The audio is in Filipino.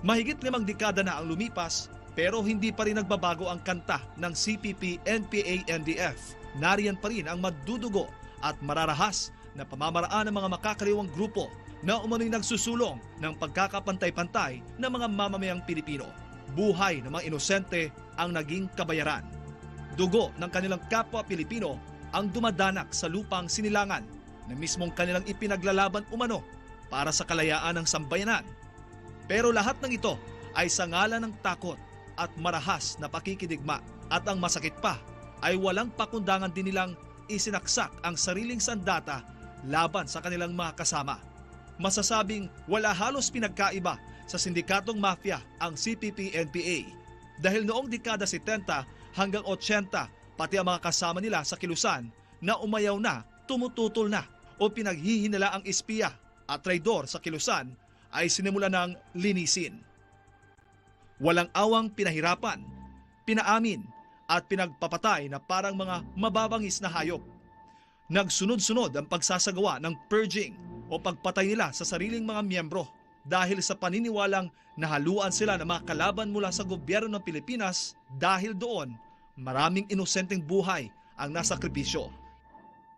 Mahigit limang dekada na ang lumipas pero hindi pa rin nagbabago ang kanta ng CPP, NPA, NDF. Nariyan pa rin ang madudugo at mararahas na pamamaraan ng mga makakaliwang grupo na umano'y nagsusulong ng pagkakapantay-pantay ng mga mamamayang Pilipino. Buhay ng mga inosente ang naging kabayaran. Dugo ng kanilang kapwa Pilipino ang dumadanak sa lupang sinilangan na mismong kanilang ipinaglalaban umano para sa kalayaan ng sambayanan. Pero lahat ng ito ay sa ngalan ng takot at marahas na pakikidigma at ang masakit pa ay walang pakundangan din nilang isinaksak ang sariling sandata laban sa kanilang mga kasama. Masasabing wala halos pinagkaiba sa sindikatong mafia ang CPP-NPA dahil noong dekada 70 hanggang 80 pati ang mga kasama nila sa kilusan na umayaw na, tumututol na o pinaghihinala ang espiya at traidor sa kilusan ay sinimula ng linisin. Walang awang pinahirapan, pinaamin at pinagpapatay na parang mga mababangis na hayop. Nagsunod-sunod ang pagsasagawa ng purging o pagpatay nila sa sariling mga miyembro dahil sa paniniwalang nahaluan sila ng mga kalaban mula sa gobyerno ng Pilipinas dahil doon maraming inosenteng buhay ang nasakripisyo.